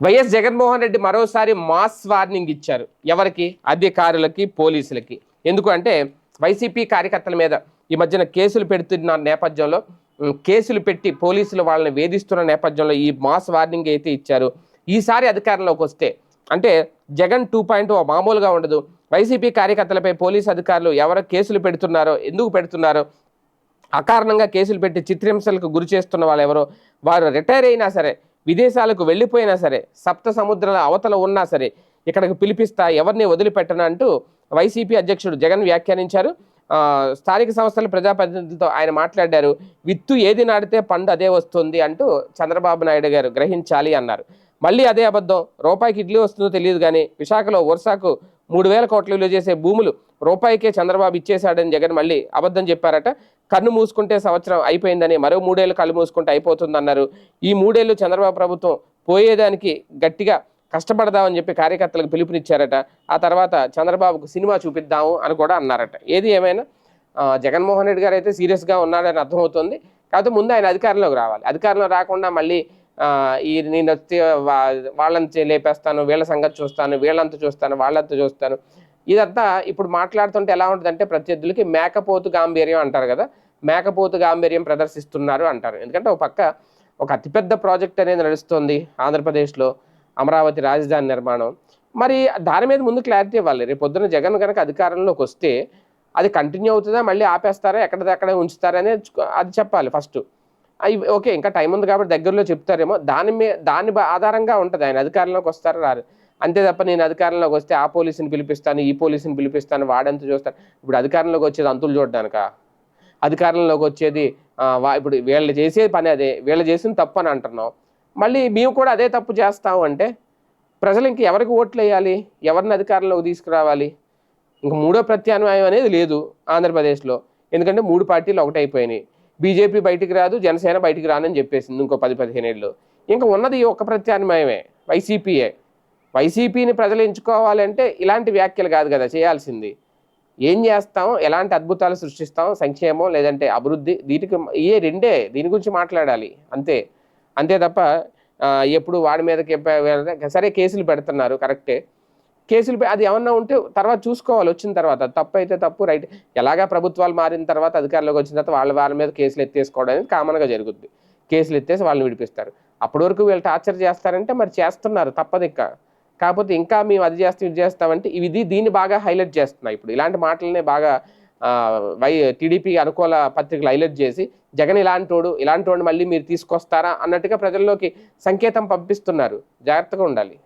YS Jaganmohan Reddy మరోసారి mass warning ఇచ్చారు. ఎవరికి? అధికారులకి పోలీసులకి. ఎందుకు అంటే వైసీపీ కార్యకర్తల మీద ఈ మధ్యన కేసులు పెడుతున్న నేపథ్యంలో కేసులు పెట్టి పోలీసులు వాళ్ళని వేధిస్తున్న నేపథ్యంలో ఈ మాస్ వార్నింగ్ అయితే ఇచ్చారు. ఈసారి అధికారంలోకి వస్తే అంటే జగన్ టూ పాయింట్ మామూలుగా ఉండదు. వైసీపీ కార్యకర్తలపై పోలీసు అధికారులు ఎవరు కేసులు పెడుతున్నారో ఎందుకు పెడుతున్నారో అకారణంగా కేసులు పెట్టి చిత్రహింసలకు గురి చేస్తున్న వాళ్ళు ఎవరో వారు రిటైర్ అయినా సరే విదేశాలకు వెళ్ళిపోయినా సరే సప్త సముద్రాల అవతల ఉన్నా సరే ఇక్కడికి పిలిపిస్తా ఎవరిని వదిలిపెట్టనంటూ వైసీపీ అధ్యక్షుడు జగన్ వ్యాఖ్యానించారు. స్థానిక సంస్థల ప్రజాప్రతినిధులతో ఆయన మాట్లాడారు. విత్తు ఏది నాటితే పండు అదే వస్తుంది అంటూ చంద్రబాబు నాయుడు గారు గ్రహించాలి అన్నారు. మళ్ళీ అదే అబద్ధం. రూపాయికి ఇడ్లీ వస్తుందో తెలియదు కానీ విశాఖలో వర్షాకు మూడు వేల కోట్ల విలువ చేసే భూములు రూపాయికే చంద్రబాబు ఇచ్చేశాడని జగన్ మళ్ళీ అబద్ధం చెప్పారట. కన్ను మూసుకుంటే సంవత్సరం అయిపోయిందని మరో మూడేళ్ళు కళ్ళు మూసుకుంటే అయిపోతుందన్నారు. ఈ మూడేళ్ళు చంద్రబాబు ప్రభుత్వం పోయేదానికి గట్టిగా కష్టపడదామని చెప్పి కార్యకర్తలకు పిలుపునిచ్చారట. ఆ తర్వాత చంద్రబాబుకు సినిమా చూపిద్దాము అని కూడా అన్నారట. ఏది ఏమైనా? జగన్మోహన్ రెడ్డి గారు అయితే సీరియస్గా ఉన్నాడని అర్థమవుతుంది. కాకపోతే ముందు ఆయన అధికారంలోకి రావాలి. అధికారంలో రాకుండా మళ్ళీ ఈ నేను వచ్చి వాళ్ళని లేపేస్తాను వీళ్ళ సంగతి చూస్తాను వీళ్ళంతా చూస్తాను వాళ్ళంతా చూస్తాను. ఇదంతా ఇప్పుడు మాట్లాడుతుంటే ఎలా ఉంటుందంటే ప్రత్యర్థులకి మేకపోతు గాంభీర్యం అంటారు కదా. మేకపోతు గాంభీర్యం ప్రదర్శిస్తున్నారు అంటారు. ఎందుకంటే ఒక పక్క ఒక అతిపెద్ద ప్రాజెక్ట్ అనేది నడుస్తుంది ఆంధ్రప్రదేశ్లో అమరావతి రాజధాని నిర్మాణం. మరి దాని మీద ముందు క్లారిటీ ఇవ్వాలి. రేపు పొద్దున జగన్ కనుక అధికారంలోకి వస్తే అది కంటిన్యూ అవుతుందా మళ్ళీ ఆపేస్తారా ఎక్కడిదక్కడే ఉంచుతారా అనేది అది చెప్పాలి ఫస్ట్. ఓకే ఇంకా టైం ఉంది కాబట్టి దగ్గరలో చెప్తారేమో. దాని మీద దాని ఆధారంగా ఉంటుంది. ఆయన అధికారంలోకి వస్తారు రారు? అంతే తప్ప నేను అధికారంలోకి వస్తే ఆ పోలీసుని పిలిపిస్తాను ఈ పోలీసుని పిలిపిస్తాను వాడంత చూస్తాను. ఇప్పుడు అధికారంలోకి వచ్చేది అంతులు చూడడానిక? అధికారంలోకి వచ్చేది వా- ఇప్పుడు వీళ్ళు చేసే పని అదే. వీళ్ళు చేసిన తప్పు అని అంటున్నాం మళ్ళీ మేము కూడా అదే తప్పు చేస్తాము అంటే ప్రజలు ఇంక ఎవరికి ఓట్లు వేయాలి? ఎవరిని అధికారంలోకి తీసుకురావాలి? ఇంక మూడో ప్రత్యామ్నాయం అనేది లేదు ఆంధ్రప్రదేశ్లో. ఎందుకంటే మూడు పార్టీలు ఒకటైపోయినాయి. బీజేపీ బయటికి రాదు జనసేన బయటికి రానని చెప్పేసింది ఇంకో పది పదిహేను ఏళ్ళు. ఇంకా ఉన్నది ఒక ఒక్క ప్రత్యామ్నాయమే వైసీపీయే. వైసీపీని ప్రజలు ఎంచుకోవాలంటే ఇలాంటి వ్యాఖ్యలు కాదు కదా చేయాల్సింది. ఏం చేస్తాం? ఎలాంటి అద్భుతాలు సృష్టిస్తాం? సంక్షేమం లేదంటే అభివృద్ధి? దీనికి ఏ రెండే దీని గురించి మాట్లాడాలి అంతే. అంతే తప్ప ఎప్పుడు వాడి మీదకి సరే కేసులు పెడుతున్నారు కరెక్టే. కేసులు అది ఏమన్నా ఉంటే తర్వాత చూసుకోవాలి. వచ్చిన తర్వాత తప్పు అయితే తప్పు రైట్. ఎలాగా ప్రభుత్వాలు మారిన తర్వాత అధికారంలోకి వచ్చిన తర్వాత వాళ్ళ వాళ్ళ మీద కేసులు ఎత్తేసుకోవడం అనేది కామన్గా జరుగుద్ది. కేసులు ఎత్తేసి వాళ్ళని విడిపిస్తారు. అప్పటి వరకు వీళ్ళు టార్చర్ చేస్తారంటే మరి చేస్తున్నారు తప్పదు ఇంకా. కాకపోతే ఇంకా మేము అది చేస్తాం ఇది చేస్తామంటే ఇవి ఇది దీన్ని బాగా హైలైట్ చేస్తున్నాయి ఇప్పుడు. ఇలాంటి మాటలనే బాగా వై టీడీపీ అనుకూల పత్రికలు హైలైట్ చేసి జగన్ ఇలాంటోడు ఇలాంటోడు మళ్ళీ మీరు తీసుకొస్తారా అన్నట్టుగా ప్రజల్లోకి సంకేతం పంపిస్తున్నారు. జాగ్రత్తగా ఉండాలి.